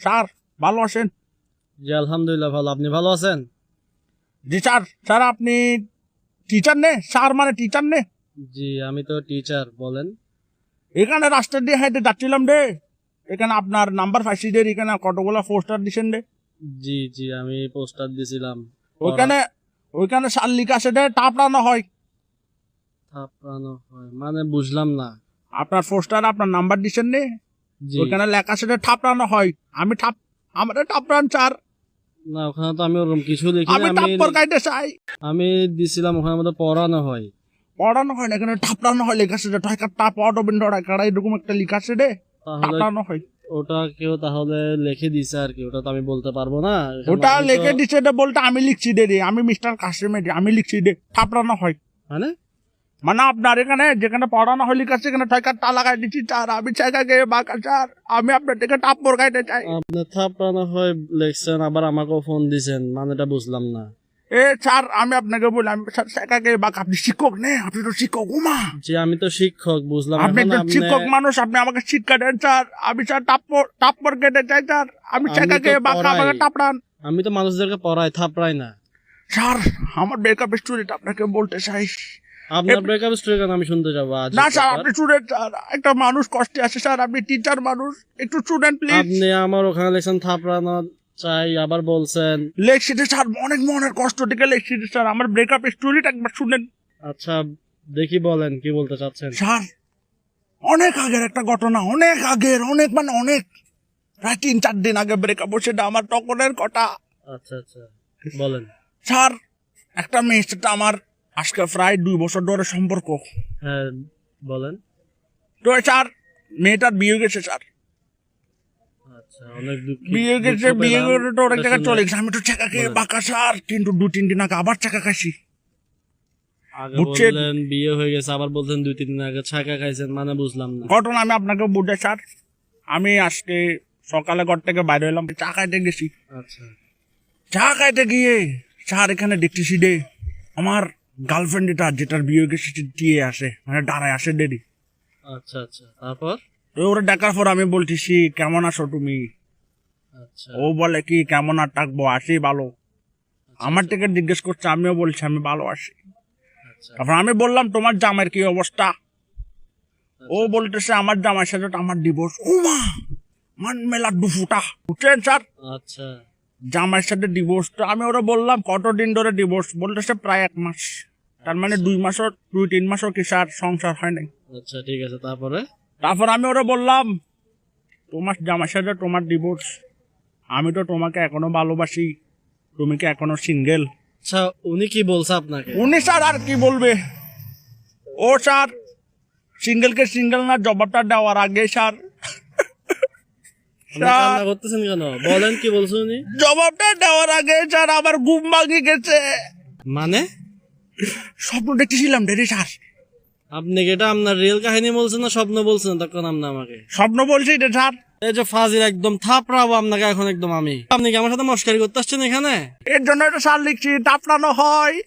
Sir ভালো আছেন? জি আলহামদুলিল্লাহ ভালো। আপনি ভালো আছেন? জি স্যার। স্যার আপনি টিচার নে? স্যার মানে টিচার নে? জি আমি তো টিচার বলেন। এখানে রাস্তা দিয়ে হেঁটে যাচ্ছিলাম রে। এখানে আপনার নাম্বার পাইছি রে এখানে কতগুলো পোস্টার দিছেন রে? জি জি আমি পোস্টার দিছিলাম। ওইখানে ওইখানে সার লিখা আছে রে টাপড়ানো হয়। থাপড়ানো হয় মানে বুঝলাম না। আপনার পোস্টার আপনার নাম্বার দিছেন নে জি। ওইখানে লেখা রে ঠাপড়ানো হয়। আমি ঠাপ আমাদের টাপড়ান স্যার না ওখানে তো আমি ওরকম কিছু লিখি আমি টাপ্পর কাইতে চাই। আমি দিছিলাম ওখানে মধ্যে পড়ানো হয়। পড়ানো হয় না এখানে ঠাপড়ানো হয় লেখা টাপ অটোবিন্দ কাড়া এরকম একটা লেখা তাহলে টাপড়ানো হয়। ওটা কেউ তাহলে লিখে দিছে আর কি ওটা তো আমি বলতে পারব না। ওটা লিখে দিছে রে বলতে আমি লিখছি দে রে আমি মিস্টার কাশিমে আমি লিখছি দে ঠাপড়ানো হয়। মানে মানে আপনার এখানে যেখানে পড়ানো লিখা আছে এখানে ঠয়কা টা লাগাই দিচ্ছি চার আমি চাইকা গিয়ে বাঁকা চার আমি আপনার থেকে টাপ গাইতে চাই। আপনি থাপড়ানো হয় লিখছেন আবার আমাকেও ফোন দিছেন মানেটা বুঝলাম না। এ স্যার আমি আপনাকে বলি আমি স্যার গিয়ে বাঁকা আপনি শিক্ষক নে আপনি তো শিক্ষক উমা। জি আমি তো শিক্ষক বুঝলাম আপনি আপনি- শিক্ষক মানুষ আপনি আমাকে শিক্ষা দেন স্যার আমি স্যার টাপ্পর টাপ্পর কেটে চাই স্যার আমি তো বাঁকা পড়াই। আমাকে টাপড়ান আমি তো মানুষদেরকে পড়াই থাপড়াই না। স্যার আমার ব্রেকআপ স্টোরিটা আপনাকে বলতে চাই। আপনার ব্রেকআপ স্টোরি কেন আমি শুনতে যাব আজ না স্যার আপনি স্টুডেন্ট একটা মানুষ কষ্টে আছে স্যার আপনি টিচার মানুষ একটু স্টুডেন্ট প্লিজ আপনি আমার ওখানে লেখছেন থাপড়ানো চাই আবার বলছেন। লেখছিতে স্যার অনেক মনের কষ্ট থেকে লেখছিতে স্যার আমার ব্রেকআপ স্টোরিটা একবার শুনেন। আচ্ছা দেখি বলেন কি বলতে চাচ্ছেন? স্যার অনেক আগের একটা ঘটনা অনেক আগের অনেক মানে অনেক প্রায় তিন চার দিন আগে ব্রেকআপ সেটা আমার টকনের কথা। আচ্ছা আচ্ছা বলেন। স্যার একটা মেয়ের সাথে আমার আজকে প্রায় দুই বছর ধরে সম্পর্ক। হ্যাঁ বলেন। তো স্যার মেয়েটার বিয়ে গেছে স্যার। আচ্ছা অনেক বিয়ে গেছে বিয়ে করে তো অনেক জায়গায় চলে গেছে। আমি তো খেয়ে। বাঁকা স্যার। কিন্তু দু তিন দিন আগে আবার টাকা খাইছি। বুঝছেন? বিয়ে হয়ে গেছে আবার বলছেন দুই তিন দিন আগে ছাকা খাইছেন মানে বুঝলাম না। ঘটনা আমি আপনাকে বুঝে স্যার। আমি আজকে সকালে ঘর থেকে বাইরে এলাম চা খাইতে গেছি। আচ্ছা। চা খাইতে গিয়ে স্যার এখানে দেখতেছি রে আমার গার্লফ্রেন্ড এটা যেটার বিয়ে গেছে দিয়ে আসে মানে দাঁড়ায় আসে দেরি। আচ্ছা আচ্ছা। তারপর? ওরা দেখার পর আমি বলতেছি কেমন আছো তুমি? আচ্ছা। ও বলে কি কেমন আর থাকব? আসি ভালো। আমার থেকে জিজ্ঞেস করছে আমিও বলছি আমি ভালো আছি। আচ্ছা। তারপর আমি বললাম তোমার জামাইয়ের কি অবস্থা? ও বলতেছে আমার জামাইয়ের সাথে আমার ডিভোর্স ও মা মান মেলা দুফুটা। বুঝছেন স্যার? আচ্ছা। জামাইয়ের সাথে ডিভোর্স তো আমি ওরা বললাম কতদিন ধরে ডিভোর্স বলতেছে প্রায় এক মাস। তার মানে দুই মাসও দুই তিন মাসও কি স্যার সংসার হয় নাই। আচ্ছা ঠিক আছে তারপরে? তারপর আমি ওরা বললাম তোমার জামাইয়ের সাথে তোমার ডিভোর্স আমি তো তোমাকে এখনও ভালোবাসি। তুমি কি এখনও সিঙ্গেল আচ্ছা উনি কি বলছে আপনাকে? উনি স্যার আর কি বলবে? ও স্যার সিঙ্গেলকে সিঙ্গেল না জবাবটা দেওয়ার আগে স্যার কান্না করতেছেন কেন? বলেন কি বলছে উনি? জবাবটা দেওয়ার আগে স্যার আমার ঘুম ভাঙি গেছে। মানে? স্বপ্ন দেখতেছিলাম ডেরি স্যার। আপনি কি এটা আপনার রিয়েল কাহিনী বলছেন না স্বপ্ন বলছেন? তখন আপনি আমাকে। স্বপ্ন বলছি রে স্যার। এই যে ফাজিল একদম থাপড়াবো আপনাকে এখন একদম আমি। আপনি কি আমার সাথে মস্কারি করতে আসছেন এখানে? এর জন্য এটা স্যার লিখছি টাপড়ানো হয়।